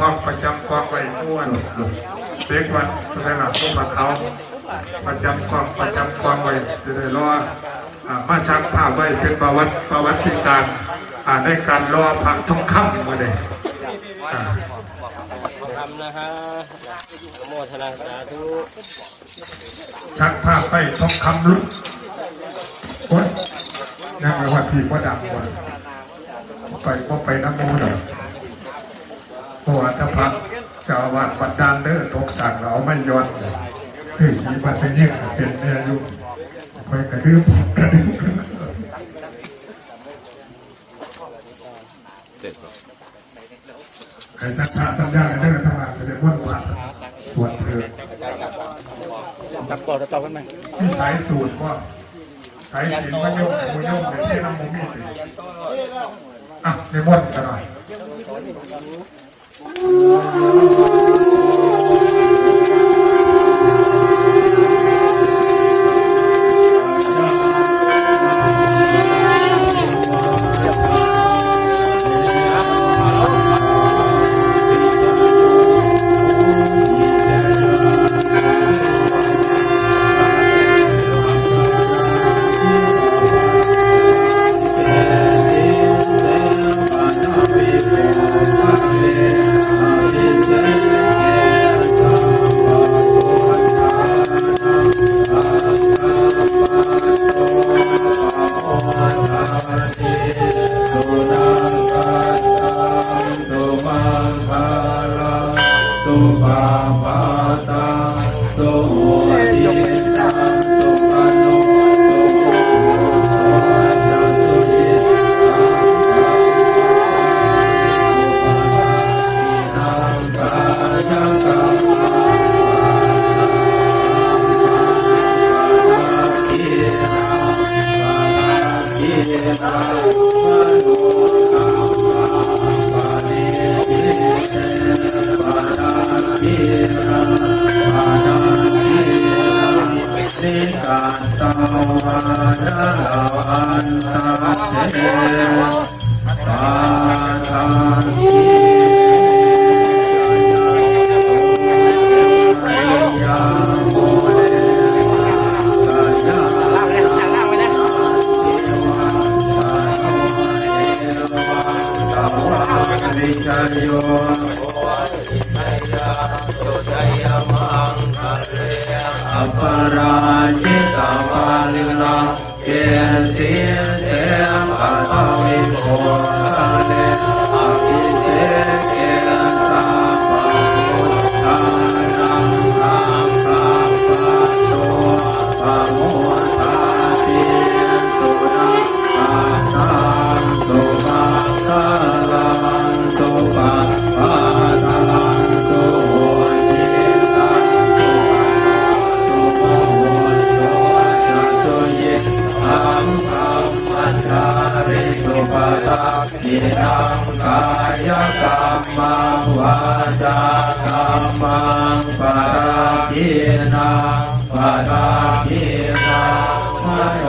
ความประจำความไว้ม้วนเด็กวัดสถานะพวกมาเขาประจำความประจำความไว้จะได้รออ่ามาชักผ้าไว้เป็นประวัติประวัติการอ่าในการรอพระทองคำมาเลยอ่าทำนะฮะอนุโมทนาสาธุชักผ้าไปทองคำลุกคนนั่งไปวัดพี่ก็ดังกว่าไปก็ไปน้ำมูหน่อย เพราะว่าถ้าพักเจ้าวาสวัดดานเด้อตกสั่งเราไม่ย้อนคือสีบัตรยิ่งเป็นเมียอยู่คอยกระดืบกระดืบใครสักพระสัญญาเด้อทั้งหลายจะได้ว่นวัดสวดเพลินจับต่อจะต่อกันไหมที่สายสูตรว่าสายสินมะยกมมะยมเป็นที่น้ำมูมีสิอะในม่นกันหน่อย Thank you. วิจโยอปราจิตาปาลิลาเกสีเสมปัตวิโมทะเล จากรรมังปะราคินาปะราคินังมโน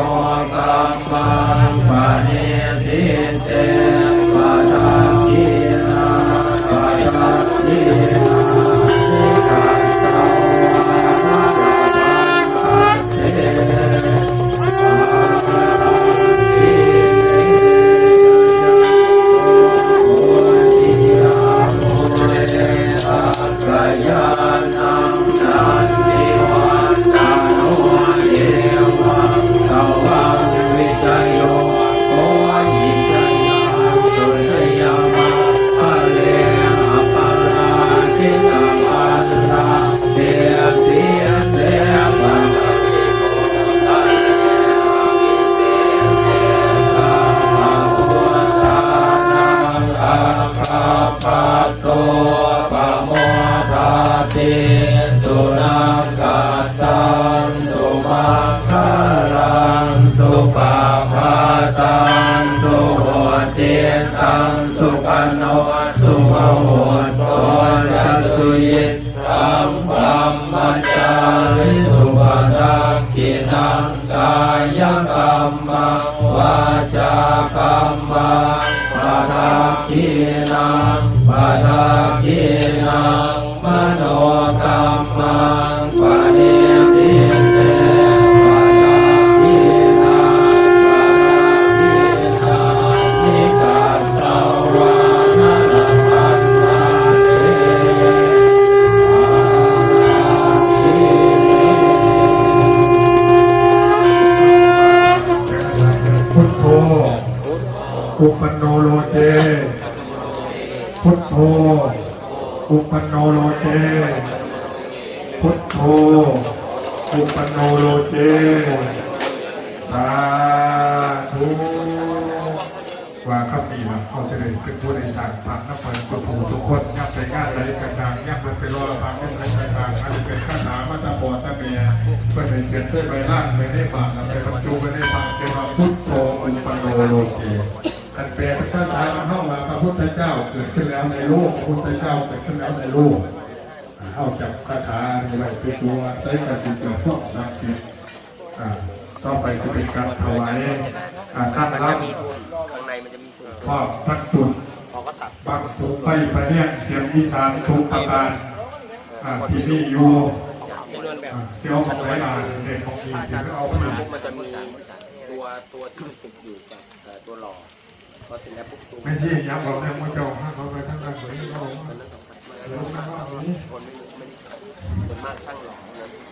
กรรมังปะเนติเต โหตุจัตุเย อุปนโนโลเจพุทโธอุปนโนโลเจพุทโธอุปนโนโลเจสาธุว่าข้ามีหลังเขาจะเลยเป็นผู้ในสารพระนับเปิดกระผูทุกคนงับไปงานไรกันนางงับมันไอรอฟังนับไปกระนางอันเป็นข้าสามาตาบอดตาเมียเป็นเขียนเส้นใบล่างไปได้บาทไปประจุไปได้บาทเป็นพุทโธอุปนโนโลเจ แปลเป็นภาษาเข้ามาพระพุทธเจ้าเกิดขึ้นแล้วในโลกพระพุทธเจ้าเกิดขึ้นแล้วในโลกเข้าจับคาถาอะไรไปตัวใช้การติดต่อพวกศักดิ์สิทธิ์อ่าต่อไปป็นการถวายอาท่านรับข้างในมันจะมีพ่อพระจุดพอก็ตัดบางถูกไฟปเนี่ยเสียงอีสานถูกประการที่นี่อยู่จำนวนแบบอ่าเที่ยวของไหลาเด็กของดีที่เอาไปมันจะมีตัวตัวที่ติดอยู่กับตัวหล่อ อเสร็จแล้วปุ๊บตัวไม่ใช่ยับเราเนี่ยมันจะห้าเขาไปทั้งนั้นเลยเรามันทั้งสองฝั่งเราไม่ว่าอย่างนี้คนไม่รู้ไม่ได้ส่วนมากช่างหล่อนะ